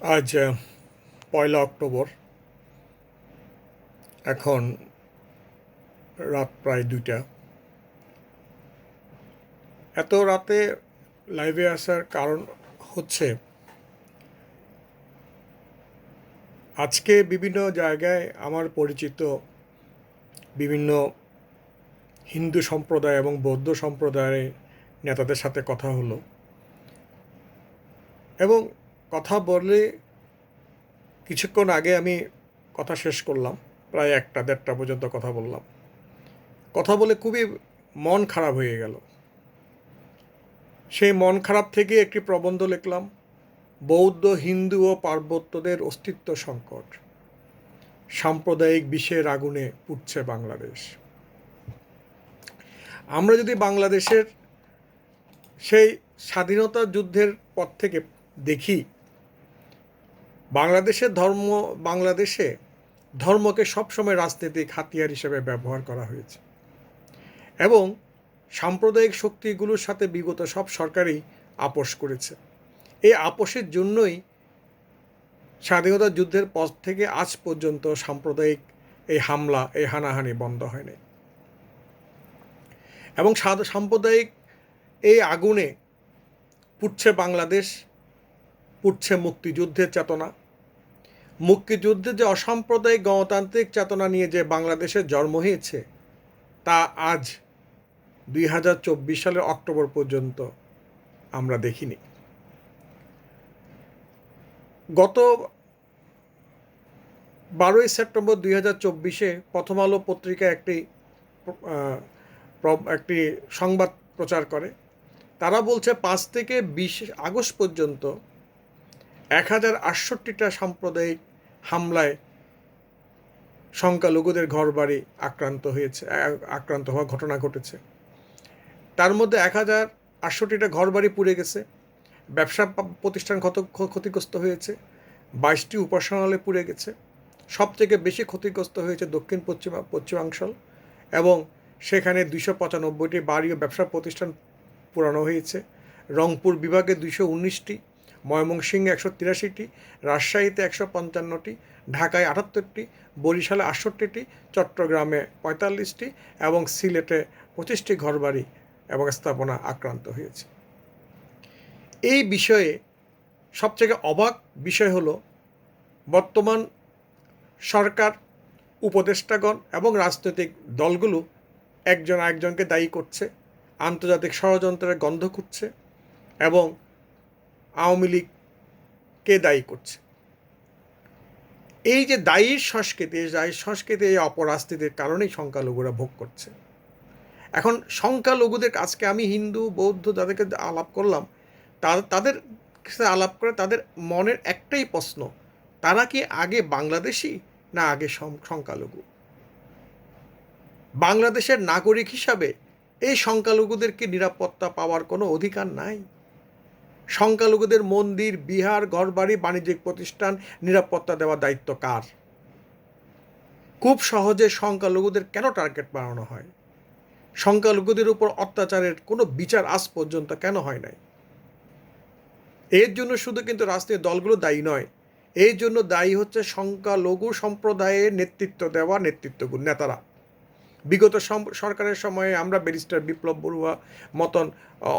আজ পয়লা অক্টোবর। এখন রাত প্রায় দুইটা। এত রাতে লাইভে আসার কারণ হচ্ছে, আজকে বিভিন্ন জায়গায় আমার পরিচিত বিভিন্ন হিন্দু সম্প্রদায় এবং বৌদ্ধ সম্প্রদায়ের নেতাদের সাথে কথা হলো। এবং কথা বললে কিছুক্ষণ আগে আমি কথা শেষ করলাম, প্রায় একটা, দেড়টা পর্যন্ত কথা বললাম। কথা বলে খুবই মন খারাপ হয়ে গেল। সেই মন খারাপ থেকে একটি প্রবন্ধ লিখলাম, বৌদ্ধ, হিন্দু ও পার্বত্যদের অস্তিত্ব সংকট। সাম্প্রদায়িক বিষের আগুনে পুড়ছে বাংলাদেশ। আমরা যদি বাংলাদেশের সেই স্বাধীনতা যুদ্ধের পর থেকে দেখি বাংলাদেশের ধর্ম বাংলাদেশে ধর্মকে সবসময় রাজনৈতিক হাতিয়ার হিসেবে ব্যবহার করা হয়েছে। এবং সাম্প্রদায়িক শক্তিগুলোর সাথে বিগত সব সরকারই আপোষ করেছে। এই আপোষের জন্যই স্বাধীনতা যুদ্ধের পর থেকে আজ পর্যন্ত সাম্প্রদায়িক এই হামলা, এই হানাহানি বন্ধ হয়নি। এবং সাম্প্রদায়িক এই আগুনে পুড়ছে বাংলাদেশ, পুড়ছে মুক্তিযুদ্ধের চেতনা। মুক্তিযুদ্ধে যে অসাম্প্রদায়িক গণতান্ত্রিক চেতনা নিয়ে যে বাংলাদেশের জন্ম হয়েছে, তা আজ দুই হাজার চব্বিশ সালের অক্টোবর পর্যন্ত আমরা দেখিনি। গত বারোই সেপ্টেম্বর দুই হাজার চব্বিশে প্রথম আলো পত্রিকা একটি একটি সংবাদ প্রচার করে। তারা বলছে পাঁচ থেকে বিশ আগস্ট পর্যন্ত এক হাজার আটষট্টিটা সাম্প্রদায়িক হামলায় সংখ্যালঘুদের ঘরবাড়ি আক্রান্ত হয়েছে আক্রান্ত হওয়ার ঘটনা ঘটেছে। তার মধ্যে এক হাজার আটষট্টিটা ঘরবাড়ি পুড়ে গেছে। ব্যবসা প্রতিষ্ঠান ক্ষত ক্ষতিগ্রস্ত হয়েছে। বাইশটি উপাসনালয় পুড়ে গেছে। সব থেকে বেশি ক্ষতিগ্রস্ত হয়েছে দক্ষিণ পশ্চিমা, পশ্চিমাঞ্চল এবং সেখানে দুইশো পঁচানব্বইটি বাড়ি ও ব্যবসা প্রতিষ্ঠান পুরানো হয়েছে। রংপুর বিভাগে দুইশো উনিশটি ময়মনসিংহে একশো তিরাশিটি, রাজশাহীতে একশো পঞ্চান্নটি, ঢাকায় আটাত্তরটি, বরিশালে আটষট্টিটি, চট্টগ্রামে পঁয়তাল্লিশটি এবং সিলেটে পঁচিশটি ঘরবাড়ি এবং স্থাপনা আক্রান্ত হয়েছে। এই বিষয়ে সবথেকে অবাক বিষয় হলো, বর্তমান সরকার, উপদেষ্টাগণ এবং রাজনৈতিক দলগুলো একজন আরেকজনকে দায়ী করছে, আন্তর্জাতিক ষড়যন্ত্রের গন্ধ খুঁজছে এবং আওয়ামী লীগকে দায়ী করছে। এই যে দায়ীর সংস্কৃতি দায়ীর সংস্কৃতি এই অপরাজনীতির কারণেই সংখ্যালঘুরা ভোগ করছে। এখন সংখ্যালঘুদের আজকে আমি হিন্দু, বৌদ্ধ যাদেরকে আলাপ করলাম তাদের আলাপ করে তাদের মনের একটাই প্রশ্ন, তারা কি আগে বাংলাদেশি না আগে সংখ্যালঘু? বাংলাদেশের নাগরিক হিসাবে এই সংখ্যালঘুদেরকে নিরাপত্তা পাওয়ার কোনো অধিকার নাই? সংখ্যালঘুদের মন্দির, বিহার, ঘরবাড়ি, বাণিজ্যিক প্রতিষ্ঠান, নিরাপত্তা দেওয়ার দায়িত্ব কার? খুব সহজে সংখ্যালঘুদের কেন টার্গেট বানানো হয়? সংখ্যালঘুদের উপর অত্যাচারের কোনো বিচার আজ পর্যন্ত কেন হয় নাই? এর জন্য শুধু কিন্তু রাজনৈতিক দলগুলো দায়ী নয় এই জন্য দায়ী হচ্ছে সংখ্যালঘু সম্প্রদায়ের নেতৃত্ব দেওয়া নেতৃত্ব নেতারা। বিগত সরকারের সময়ে আমরা ব্যারিস্টার বিপ্লব বড়ুয়া মতন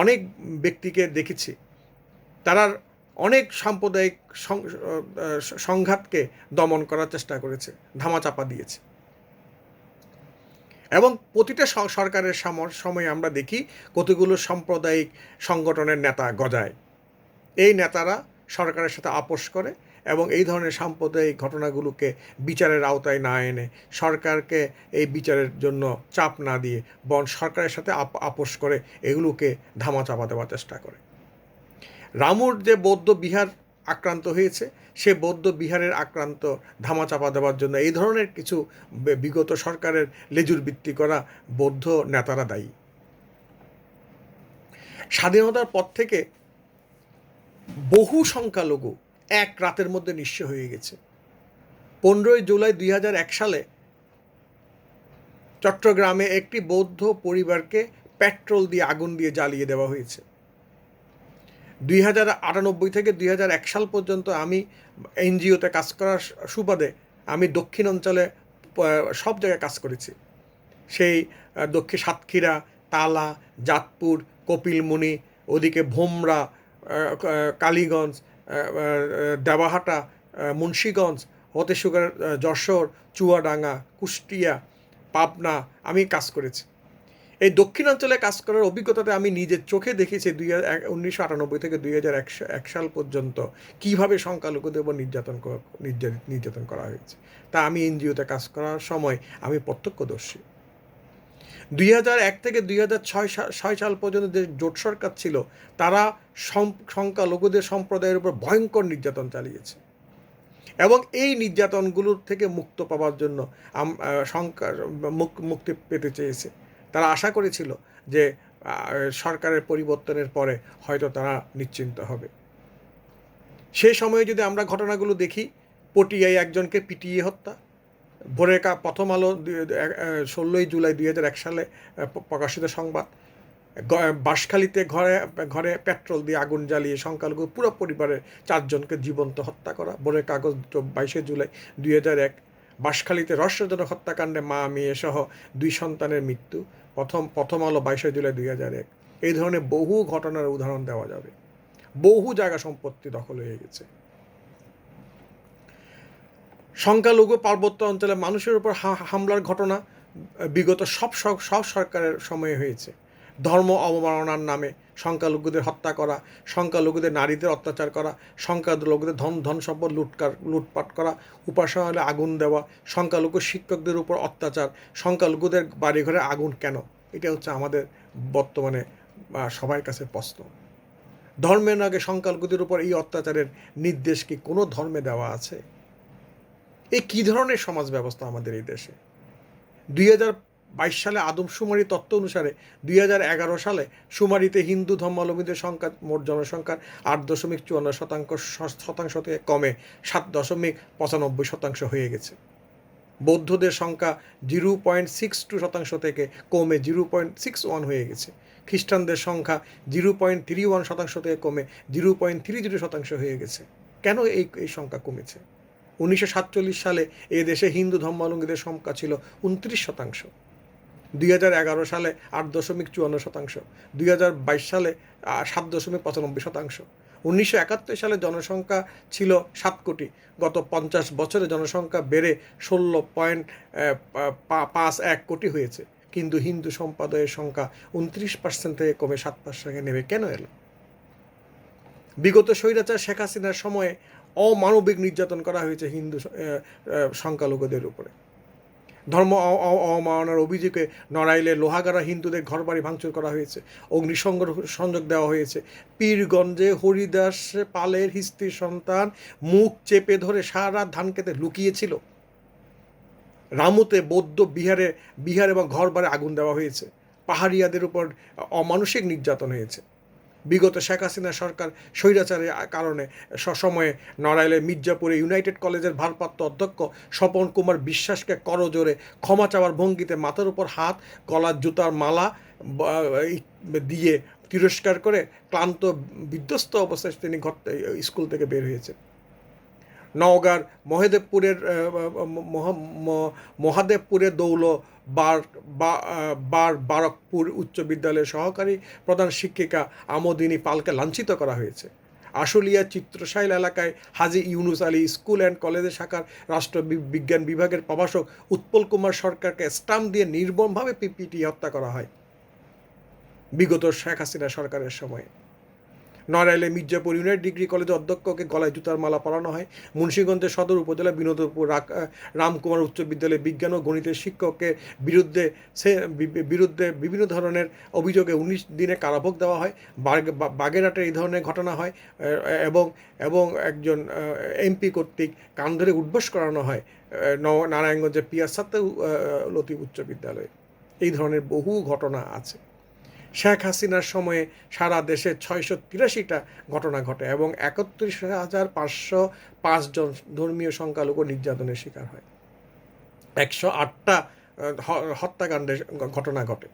অনেক ব্যক্তিকে দেখেছি। তারা অনেক সাম্প্রদায়িক সংঘাতকে দমন করার চেষ্টা করেছে, ধামাচাপা দিয়েছে। এবং প্রতিটা সরকারের সাম- সময় আমরা দেখি কতগুলো সাম্প্রদায়িক সংগঠনের নেতা গজায়। এই নেতারা সরকারের সাথে আপোষ করে এবং এই ধরনের সাম্প্রদায়িক ঘটনাগুলোকে বিচারের আওতায় না এনে সরকারকে এই বিচারের জন্য চাপ না দিয়ে বন সরকারের সাথে আপ- আপোষ করে এগুলোকে ধামাচাপা দেওয়ার চেষ্টা করে। রামুর যে বৌদ্ধ বিহার আক্রান্ত হয়েছে, সে বৌদ্ধ বিহারের আক্রান্ত ধামাচাপা দেওয়ার জন্য এই ধরনের কিছু বিগত সরকারের লেজুর বৃত্তি করা বৌদ্ধ নেতারা দায়ী। স্বাধীনতার পর থেকে বহু সংখ্যালঘু এক রাতের মধ্যে নিঃস্ব হয়ে গেছে। পনেরোই জুলাই দুই হাজার এক সালে চট্টগ্রামে একটি বৌদ্ধ পরিবারকে পেট্রোল দিয়ে আগুন দিয়ে জ্বালিয়ে দেওয়া হয়েছে। দুই হাজার আটানব্বই থেকে দুই হাজার এক সাল পর্যন্ত আমি এনজিওতে কাজ করার সুবাদে আমি দক্ষিণ অঞ্চলে সব জায়গায় কাজ করেছি। সেই দক্ষিণ সাতক্ষীরা, তালা জাতপুর কপিলমুনি, ওদিকে ভোমরা কালীগঞ্জ দেবাহাটা মুন্সীগঞ্জ হতে সুগার যশোর, চুয়াডাঙ্গা, কুষ্টিয়া, পাবনা আমি কাজ করেছি। এই দক্ষিণাঞ্চলে কাজ করার অভিজ্ঞতাতে আমি নিজের চোখে দেখেছি দুই উনিশশো আটানব্বই থেকে দুই হাজার একশো এক সাল পর্যন্ত কীভাবে সংখ্যালঘুদের উপর নির্যাতন নির্যাতন করা হয়েছে। তা আমি এনজিওতে কাজ করার সময় আমি প্রত্যক্ষদর্শী। দুই হাজার এক থেকে দুই হাজার ছয় ছয় সাল পর্যন্ত যে জোট সরকার ছিল, তারা সংখ্যালঘুদের সম্প্রদায়ের উপর ভয়ঙ্কর নির্যাতন চালিয়েছে। এবং এই নির্যাতনগুলোর থেকে মুক্ত পাওয়ার জন্য মুক্তি পেতে চেয়েছে। তারা আশা করেছিল যে সরকারের পরিবর্তনের পরে হয়তো তারা নিশ্চিন্ত হবে। সেই সময়ে যদি আমরা ঘটনাগুলো দেখি, পটিয়ায় একজনকে পিটিয়ে হত্যা ভোরের কা প্রথম আলো ষোলোই জুলাই দুই এক সালে প্রকাশিত সংবাদ বাঁশখালীতে ঘরে ঘরে পেট্রোল দিয়ে আগুন জ্বালিয়ে সংখ্যালঘু পুরো পরিবারের চারজনকে জীবন্ত হত্যা করা ভোরের কাগজ বাইশে জুলাই দুই হাজার এক বাঁশখালীতে রহস্যজনক হত্যাকাণ্ডে মা, মেয়ে সহ দুই সন্তানের মৃত্যু। প্রথম প্রথম আলো বাইশে জুলাই দুই হাজার এক। এই ধরনের বহু ঘটনার উদাহরণ দেওয়া যাবে। বহু জায়গা সম্পত্তি দখল হয়ে গেছে। সংখ্যালঘু পার্বত্য অঞ্চলে মানুষের উপর হামলার ঘটনা বিগত সব সব সরকারের সময়ে হয়েছে। ধর্ম অবমাননার নামে সংখ্যালঘুদের হত্যা করা, সংখ্যালঘুদের নারীদের অত্যাচার করা, সংখ্যালঘুদের ধন ধন সম্পদ লুটকার, লুটপাট করা, উপাসনালয়ে আগুন দেওয়া, সংখ্যালঘু শিক্ষকদের উপর অত্যাচার, সংখ্যালঘুদের বাড়িঘরে আগুন কেন? এটা হচ্ছে আমাদের বর্তমানে সবার কাছে প্রশ্ন। ধর্মের আগে সংখ্যালঘুদের উপর এই অত্যাচারের নির্দেশ কি কোনো ধর্মে দেওয়া আছে? এই কী ধরনের সমাজ ব্যবস্থা আমাদের এই দেশে? দুই হাজার বাইশ সালে আদমশুমারি তত্ত্ব অনুসারে দুই হাজার এগারো সালে শুমারিতে হিন্দু ধর্মাবলম্বীদের সংখ্যা মোট জনসংখ্যার আট দশমিক চুয়ান্ন শতাংশ শতাংশ থেকে কমে সাত দশমিক পঁচানব্বই শতাংশ হয়ে গেছে। বৌদ্ধদের সংখ্যা জিরো পয়েন্ট সিক্স টু শতাংশ থেকে কমে জিরো পয়েন্ট সিক্স ওয়ান হয়ে গেছে। খ্রিস্টানদের সংখ্যা জিরো পয়েন্ট থ্রি ওয়ান শতাংশ থেকে কমে জিরো পয়েন্ট থ্রি জিরো শতাংশ হয়ে গেছে। কেন এই এই সংখ্যা কমেছে? উনিশশো সাতচল্লিশ সালে এ দেশে হিন্দু ধর্মাবলম্বীদের সংখ্যা ছিল উনত্রিশ শতাংশ। দুই হাজার এগারো সালে আট দশমিক চুয়ান্ন শতাংশ, দুই হাজার বাইশ সালে সাত দশমিক পঁচানব্বই শতাংশ। উনিশশো একাত্তর সালে জনসংখ্যা ছিল সাত কোটি, গত পঞ্চাশ বছরে জনসংখ্যা বেড়ে ষোলো পয়েন্ট পাঁচ এক কোটি হয়েছে। কিন্তু হিন্দু সম্প্রদায়ের সংখ্যা উনত্রিশ পার্সেন্ট থেকে কমে সাত পার্সেন্টে নেমে কেন এলো? বিগত স্বৈরাচার শেখ হাসিনার সময়ে অমানবিক নির্যাতন করা হয়েছে হিন্দু সংখ্যালঘুদের উপরে। ধর্ম অ- অ- অবমাননার অভিযোগে নড়াইলে লোহাগাড়া হিন্দুদের ঘরবাড়ি ভাঙচুর করা হয়েছে। অগ্নিসংযোগ, সংযোগ দেওয়া হয়েছে। পীরগঞ্জে হরিদাস পালের হিস্তির সন্তান মুখ চেপে ধরে সারা ধান খেতে লুকিয়েছিল। রামুতে বৌদ্ধ বিহারে, বিহার এবং ঘরবাড়ি আগুন দেওয়া হয়েছে। পাহাড়িয়াদের উপর অমানসিক নির্যাতন হয়েছে। বিগত শেখ হাসিনা সরকার স্বৈরাচারের কারণে সসময়ে নড়াইলের মির্জাপুরে ইউনাইটেড কলেজের ভারপ্রাপ্ত অধ্যক্ষ স্বপন কুমার বিশ্বাসকে করজোরে ক্ষমা চাওয়ার ভঙ্গিতে মাথার উপর হাত, গলার জুতার মালা দিয়ে তিরস্কার করে ক্লান্ত, বিধ্বস্ত অবস্থায় তিনি ঘর স্কুল থেকে বের হয়েছেন। নওগাঁর মহেদেবপুরের মহাদেবপুরের দৌল বার বার বারকপুর উচ্চ বিদ্যালয়ের সহকারী প্রধান শিক্ষিকা আমোদিনী পালকে লাঞ্ছিত করা হয়েছে। আশুলিয়া চিত্রশাইল এলাকায় হাজি ইউনুস আলী স্কুল অ্যান্ড কলেজের শাখার রাষ্ট্র বিজ্ঞান বিভাগের প্রভাষক উৎপল কুমার সরকারকে স্টাম্প দিয়ে নির্মমভাবে পিপিটি হত্যা করা হয়। বিগত শেখ হাসিনা সরকারের সময়ে। নড়াইলে মির্জাপুর ইউনাইট ডিগ্রি কলেজের অধ্যক্ষকে গলায় জুতার মালা পরানো হয়। মুন্সীগঞ্জের সদর উপজেলা বিনোদপুর রামকুমার উচ্চ বিদ্যালয়ে বিজ্ঞান ও গণিতের শিক্ষককে বিরুদ্ধে সে বিরুদ্ধে বিভিন্ন ধরনের অভিযোগে উনিশ দিনে কারাভোগ দেওয়া হয়। বাগ- বাগেরহাটে এই ধরনের ঘটনা হয় এবং এবং একজন এমপি কর্তৃক কান ধরে উদ্বোস করানো হয় নারায়ণগঞ্জের পিয়াসাতে লতিফ উচ্চ বিদ্যালয়ে। এই ধরনের বহু ঘটনা আছে। শেখ হাসিনার সময়ে সারা দেশে ছয়শো তিরাশিটা ঘটনা ঘটে এবং একত্রিশ হাজার পাঁচশো পাঁচজন ধর্মীয় সংখ্যালঘু নির্যাতনের শিকার হয়। একশো আটটা হত্যাকাণ্ডের ঘটনা ঘটে।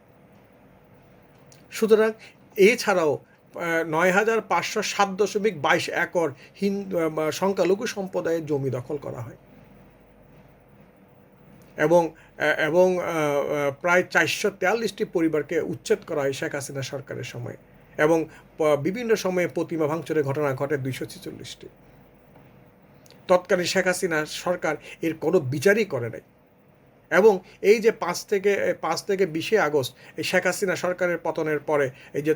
সুতরাং এছাড়াও নয় হাজার পাঁচশো সাত দশমিক বাইশ একর হিন্দু সংখ্যালঘু সম্প্রদায়ের জমি দখল করা হয়। এবং এবং প্রায় চারশো তেয়াল্লিশটি পরিবারকে উচ্ছেদ করা হয় শেখ হাসিনা সরকারের সময় এবং বিভিন্ন সময়ে প্রতিমা ভাঙচুরের ঘটনা ঘটে দুইশো ছেচল্লিশটি। তৎকালীন শেখ হাসিনা সরকার এর কোনো বিচারই করে নাই। এবং এই যে পাঁচ থেকে পাঁচ থেকে বিশে আগস্ট, এই শেখ হাসিনা সরকারের পতনের পরে এই যে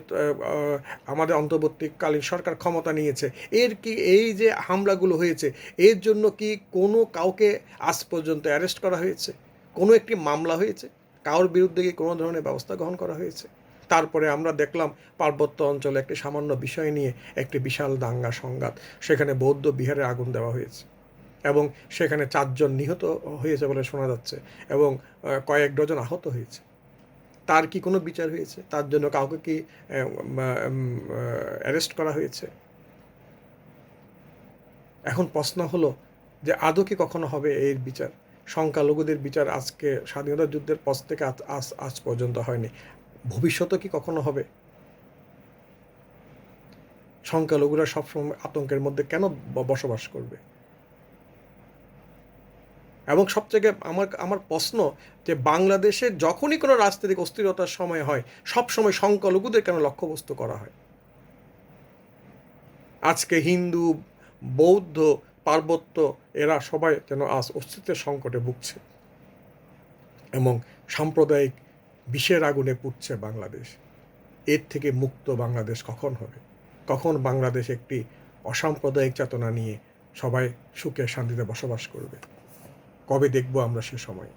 আমাদের অন্তর্বর্তীকালীন সরকার ক্ষমতা নিয়েছে, এর কি এই যে হামলাগুলো হয়েছে, এর জন্য কি কোনো কাউকে আজ পর্যন্ত অ্যারেস্ট করা হয়েছে? কোনো একটি মামলা হয়েছে? কারোর বিরুদ্ধে কি কোনো ধরনের ব্যবস্থা গ্রহণ করা হয়েছে? তারপরে আমরা দেখলাম পার্বত্য অঞ্চলে একটি সামান্য বিষয় নিয়ে একটি বিশাল দাঙ্গা সংঘাত, সেখানে বৌদ্ধ বিহারে আগুন দেওয়া হয়েছে। এবং সেখানে চারজন নিহত হয়েছে বলে শোনা যাচ্ছে এবং কয়েক ডজন আহত হয়েছে। তার কি কোনো বিচার হয়েছে? তার জন্য কাউকে কি অ্যারেস্ট করা হয়েছে? এখন প্রশ্ন হলো যে আদৌ কি কখনো হবে এর বিচার? সংখ্যালঘুদের বিচার আজকে স্বাধীনতা যুদ্ধের পর থেকে আজ আজ পর্যন্ত হয়নি। ভবিষ্যতে কি কখনো হবে? সংখ্যালঘুরা সবসময় আতঙ্কের মধ্যে কেন বসবাস করবে? এবং সবথেকে আমার আমার প্রশ্ন যে বাংলাদেশে যখনই কোনো রাজনৈতিক অস্থিরতার সময় হয়, সবসময় সংখ্যালঘুদের কেন লক্ষ্যবস্তু করা হয়? আজকে হিন্দু, বৌদ্ধ, পার্বত্য, এরা সবাই যেন আজ অস্তিত্বের সংকটে ভুগছে এবং সাম্প্রদায়িক বিষের আগুনে পুড়ছে বাংলাদেশ। এর থেকে মুক্ত বাংলাদেশ কখন হবে? কখন বাংলাদেশ একটি অসাম্প্রদায়িক চেতনা নিয়ে সবাই সুখে শান্তিতে বসবাস করবে? কবে দেখব আমরা সে সময়?